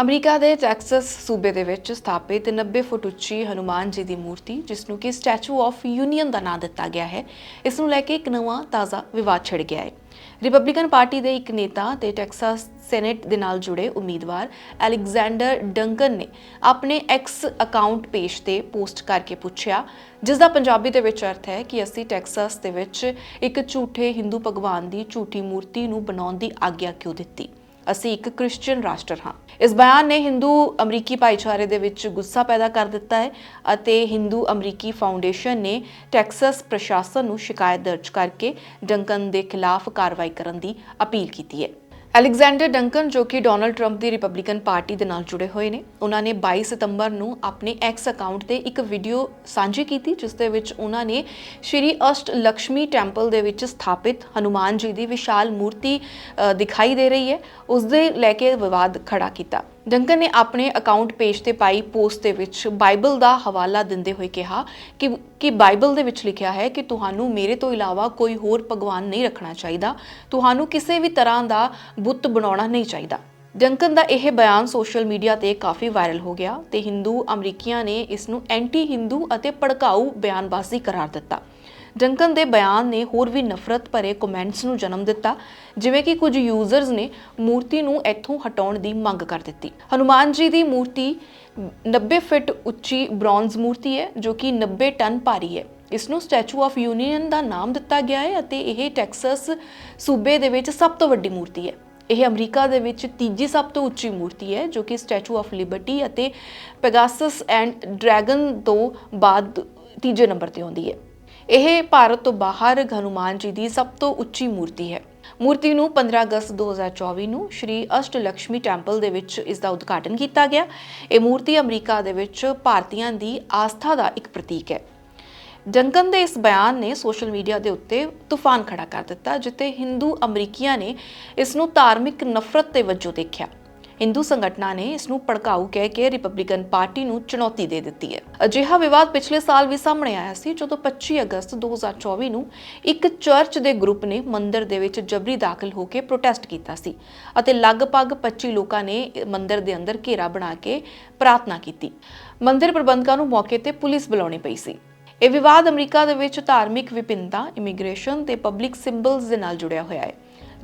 America ਦੇ Texas ਸੂਬੇ ਦੇ ਵਿੱਚ ਸਥਾਪਿਤ 90 ਫੁੱਟ ਉੱਚੀ ਹਨੂਮਾਨ ਜੀ ਦੀ ਮੂਰਤੀ ਜਿਸ ਨੂੰ ਕਿ ਸਟੈਚੂ ਆਫ ਯੂਨੀਅਨ ਦਾ ਨਾਮ ਦਿੱਤਾ ਗਿਆ ਹੈ, ਇਸ ਨੂੰ ਲੈ ਕੇ ਇੱਕ ਨਵਾਂ ਤਾਜ਼ਾ ਵਿਵਾਦ ਛਿੜ ਗਿਆ ਹੈ। ਰਿਪਬਲਿਕਨ ਪਾਰਟੀ ਦੇ ਇੱਕ ਨੇਤਾ ਤੇ ਟੈਕਸਾਸ ਸੈਨੇਟ ਦੇ ਨਾਲ ਜੁੜੇ ਉਮੀਦਵਾਰ ਅਲੈਗਜ਼ੈਂਡਰ ਡੰਕਨ ਨੇ ਆਪਣੇ ਐਕਸ ਅਕਾਊਂਟ ਪੇਜ ਤੇ ਪੋਸਟ ਕਰਕੇ ਪੁੱਛਿਆ, ਜਿਸ ਦਾ ਪੰਜਾਬੀ ਦੇ ਵਿੱਚ ਅਰਥ ਹੈ ਕਿ ਅਸੀਂ ਟੈਕਸਾਸ ਦੇ ਵਿੱਚ ਇੱਕ ਝੂਠੇ ਹਿੰਦੂ ਭਗਵਾਨ ਦੀ ਝੂਠੀ ਮੂਰਤੀ ਨੂੰ ਬਣਾਉਣ ਦੀ ਆਗਿਆ ਕਿਉਂ ਦਿੱਤੀ? ਅਸੀਂ ਇੱਕ ਕ੍ਰਿਸਚੀਅਨ ਰਾਸ਼ਟਰ ਹਾਂ। ਇਸ ਬਿਆਨ ਨੇ ਹਿੰਦੂ ਅਮਰੀਕੀ ਭਾਈਚਾਰੇ ਦੇ ਵਿੱਚ ਗੁੱਸਾ ਪੈਦਾ ਕਰ ਦਿੱਤਾ ਹੈ ਅਤੇ ਹਿੰਦੂ ਅਮਰੀਕੀ ਫਾਊਂਡੇਸ਼ਨ ਨੇ ਟੈਕਸਸ ਪ੍ਰਸ਼ਾਸਨ ਨੂੰ ਸ਼ਿਕਾਇਤ ਦਰਜ ਕਰਕੇ ਡੰਕਨ ਦੇ ਖਿਲਾਫ ਕਾਰਵਾਈ ਕਰਨ ਦੀ ਅਪੀਲ ਕੀਤੀ ਹੈ। ਅਲੈਗਜ਼ੈਂਡਰ ਡੰਕਨ, ਜੋ ਕਿ ਡੋਨਲਡ ਟਰੰਪ ਦੀ ਰਿਪਬਲਿਕਨ ਪਾਰਟੀ ਦੇ ਨਾਲ ਜੁੜੇ ਹੋਏ ਨੇ, ਉਹਨਾਂ ਨੇ 22 ਸਤੰਬਰ ਨੂੰ ਆਪਣੇ ਐਕਸ ਅਕਾਊਂਟ ਤੇ ਇੱਕ ਵੀਡੀਓ ਸਾਂਝੀ ਕੀਤੀ, ਜਿਸ ਦੇ ਵਿੱਚ ਉਹਨਾਂ ਨੇ ਸ਼੍ਰੀ ਅਸ਼ਟ ਲక్ష్ਮੀ ਟੈਂਪਲ ਦੇ ਵਿੱਚ ਸਥਾਪਿਤ ਹਨੂਮਾਨ ਜੀ ਦੀ ਵਿਸ਼ਾਲ ਮੂਰਤੀ ਦਿਖਾਈ ਦੇ ਰਹੀ ਹੈ। ਉਸ ਦੇ ਲੈ ਕੇ ਵਿਵਾਦ ਖੜਾ ਕੀਤਾ। ਡੰਕਨ ਨੇ ਆਪਣੇ ਅਕਾਊਂਟ ਪੇਜ ਤੇ ਪਾਈ ਪੋਸਟ ਦੇ ਵਿੱਚ ਬਾਈਬਲ ਦਾ ਹਵਾਲਾ ਦਿੰਦੇ ਹੋਏ ਕਿਹਾ ਕਿ ਕਿ ਬਾਈਬਲ ਦੇ ਵਿੱਚ ਲਿਖਿਆ ਹੈ ਕਿ ਤੁਹਾਨੂੰ ਮੇਰੇ ਤੋਂ ਇਲਾਵਾ ਕੋਈ ਹੋਰ ਭਗਵਾਨ ਨਹੀਂ ਰੱਖਣਾ ਚਾਹੀਦਾ। ਤੁਹਾਨੂੰ ਕਿਸੇ ਵੀ ਤਰ੍ਹਾਂ ਦਾ ਬੁੱਤ ਬਣਾਉਣਾ ਨਹੀਂ ਚਾਹੀਦਾ। ਡੰਕਨ ਦਾ ਇਹ ਬਿਆਨ ਸੋਸ਼ਲ ਮੀਡੀਆ ਤੇ ਕਾਫੀ ਵਾਇਰਲ ਹੋ ਗਿਆ ਤੇ ਹਿੰਦੂ ਅਮਰੀਕੀਆਂ ਨੇ ਇਸ ਨੂੰ ਐਂਟੀ ਹਿੰਦੂ ਅਤੇ ਭੜਕਾਊ ਬਿਆਨਬਾਜ਼ੀ ਕਰਾਰ ਦਿੱਤਾ। ਡੰਕਨ ਦੇ ਬਿਆਨ ਨੇ ਹੋਰ ਵੀ ਨਫ਼ਰਤ ਭਰੇ ਕਮੈਂਟਸ ਨੂੰ ਜਨਮ ਦਿੱਤਾ, ਜਿਵੇਂ ਕਿ ਕੁਝ ਯੂਜ਼ਰਸ ਨੇ ਮੂਰਤੀ ਨੂੰ ਇੱਥੋਂ ਹਟਾਉਣ ਦੀ ਮੰਗ ਕਰ ਦਿੱਤੀ। ਹਨੂਮਾਨ ਜੀ ਦੀ ਮੂਰਤੀ 90 ਫਿਟ ਉੱਚੀ ਬ੍ਰੌਂਜ਼ ਮੂਰਤੀ ਹੈ, ਜੋ ਕਿ 90 ਟਨ ਭਾਰੀ ਹੈ। ਇਸ ਨੂੰ ਸਟੈਚੂ ਆਫ ਯੂਨੀਅਨ ਦਾ ਨਾਮ ਦਿੱਤਾ ਗਿਆ ਹੈ ਅਤੇ ਇਹ ਟੈਕਸਸ ਸੂਬੇ ਦੇ ਵਿੱਚ ਸਭ ਤੋਂ ਵੱਡੀ ਮੂਰਤੀ ਹੈ। ਇਹ ਅਮਰੀਕਾ ਦੇ ਵਿੱਚ ਤੀਜੀ ਸਭ ਤੋਂ ਉੱਚੀ ਮੂਰਤੀ ਹੈ, ਜੋ ਕਿ ਸਟੈਚੂ ਆਫ ਲਿਬਰਟੀ ਅਤੇ ਪੈਗਾਸਸ ਐਂਡ ਡਰੈਗਨ ਤੋਂ ਬਾਅਦ ਤੀਜੇ ਨੰਬਰ ਤੇ ਆਉਂਦੀ ਹੈ। ਇਹ ਭਾਰਤ ਤੋਂ ਬਾਹਰ ਹਨੂਮਾਨ ਜੀ ਦੀ ਸਭ ਤੋਂ ਉੱਚੀ ਮੂਰਤੀ ਹੈ। ਮੂਰਤੀ ਨੂੰ 15 ਅਗਸਤ 2024 ਨੂੰ ਸ਼੍ਰੀ ਅਸ਼ਟ ਲక్ష్ਮੀ ਟੈਂਪਲ ਦੇ ਵਿੱਚ ਇਸ ਦਾ ਉਦਘਾਟਨ ਕੀਤਾ ਗਿਆ। ਇਹ ਮੂਰਤੀ ਅਮਰੀਕਾ ਦੇ ਵਿੱਚ ਭਾਰਤੀਆਂ ਦੀ ਆਸਥਾ ਦਾ ਇੱਕ ਪ੍ਰਤੀਕ ਹੈ। ਡੰਕਨ ਦੇ ਇਸ ਬਿਆਨ ਨੇ ਸੋਸ਼ਲ ਮੀਡੀਆ ਦੇ ਉੱਤੇ ਤੂਫਾਨ ਖੜਾ ਕਰ ਦਿੱਤਾ ਜਿੱਤੇ ਹਿੰਦੂ ਅਮਰੀਕੀਆਂ ਨੇ ਇਸ ਨੂੰ ਧਾਰਮਿਕ ਨਫ਼ਰਤ ਦੇ ਵਜੋਂ ਦੇਖਿਆ। ਹਿੰਦੂ ਸੰਗਠਨਾਂ ਨੇ ਇਸ ਨੂੰ ਭੜਕਾਊ ਕਹਿ ਕੇ ਰਿਪਬਲਿਕਨ ਪਾਰਟੀ ਨੂੰ ਚੁਣੌਤੀ ਦੇ ਦਿੱਤੀ ਹੈ। ਅਜਿਹਾ ਵਿਵਾਦ ਪਿਛਲੇ ਸਾਲ ਵੀ ਸਾਹਮਣੇ ਆਇਆ ਸੀ, ਜਦੋਂ 25 ਅਗਸਤ 2024 ਨੂੰ ਇੱਕ ਚਰਚ ਦੇ ਗਰੁੱਪ ਨੇ ਮੰਦਿਰ ਦੇ ਵਿੱਚ ਜਬਰੀ ਦਾਖਲ ਹੋ ਕੇ ਪ੍ਰੋਟੈਸਟ ਕੀਤਾ ਸੀ ਅਤੇ ਲਗਭਗ 25 ਲੋਕਾਂ ਨੇ ਮੰਦਿਰ ਦੇ ਅੰਦਰ ਘੇਰਾ ਬਣਾ ਕੇ ਪ੍ਰਾਰਥਨਾ ਕੀਤੀ। ਮੰਦਿਰ ਪ੍ਰਬੰਧਕਾਂ ਨੂੰ ਮੌਕੇ ਤੇ ਪੁਲਿਸ ਬੁਲਾਉਣੀ ਪਈ ਸੀ। ਇਹ ਵਿਵਾਦ ਅਮਰੀਕਾ ਦੇ ਵਿੱਚ ਧਾਰਮਿਕ ਵਿਭਿੰਨਤਾ, ਇਮੀਗ੍ਰੇਸ਼ਨ ਤੇ ਪਬਲਿਕ ਸਿੰਬਲਸ ਦੇ ਨਾਲ ਜੁੜਿਆ ਹੋਇਆ ਹੈ।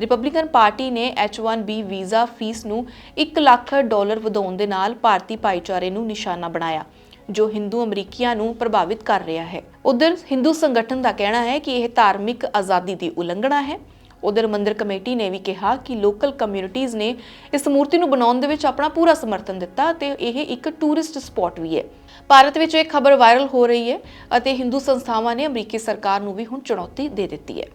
ਰਿਪਬਲਿਕਨ ਪਾਰਟੀ ਨੇ H1B ਵੀਜ਼ਾ ਫੀਸ ਨੂੰ 1 ਲੱਖ ਡਾਲਰ ਵਧਾਉਣ ਦੇ ਨਾਲ ਭਾਰਤੀ ਭਾਈਚਾਰੇ ਨੂੰ ਨਿਸ਼ਾਨਾ ਬਣਾਇਆ, ਜੋ ਹਿੰਦੂ ਅਮਰੀਕੀਆਂ ਨੂੰ ਪ੍ਰਭਾਵਿਤ ਕਰ ਰਿਹਾ ਹੈ। ਉਧਰ ਹਿੰਦੂ ਸੰਗਠਨ ਦਾ ਕਹਿਣਾ ਹੈ ਕਿ ਇਹ ਧਾਰਮਿਕ ਆਜ਼ਾਦੀ ਦੀ ਉਲੰਘਣਾ ਹੈ। ਉਧਰ ਮੰਦਿਰ ਕਮੇਟੀ ਨੇ ਵੀ ਕਿਹਾ ਕਿ ਲੋਕਲ ਕਮਿਊਨਿਟੀਆਂ ਨੇ ਇਸ ਮੂਰਤੀ ਨੂੰ ਬਣਾਉਣ ਦੇ ਵਿੱਚ ਆਪਣਾ ਪੂਰਾ ਸਮਰਥਨ ਦਿੱਤਾ ਤੇ ਇਹ ਇੱਕ ਟੂਰਿਸਟ ਸਪੌਟ ਵੀ ਹੈ। ਭਾਰਤ ਵਿੱਚ ਇਹ ਖਬਰ ਵਾਇਰਲ ਹੋ ਰਹੀ ਹੈ ਅਤੇ ਹਿੰਦੂ ਸੰਸਥਾਵਾਂ ਨੇ ਅਮਰੀਕੀ ਸਰਕਾਰ ਨੂੰ ਵੀ ਹੁਣ ਚੁਣੌਤੀ ਦੇ ਦਿੱਤੀ ਹੈ।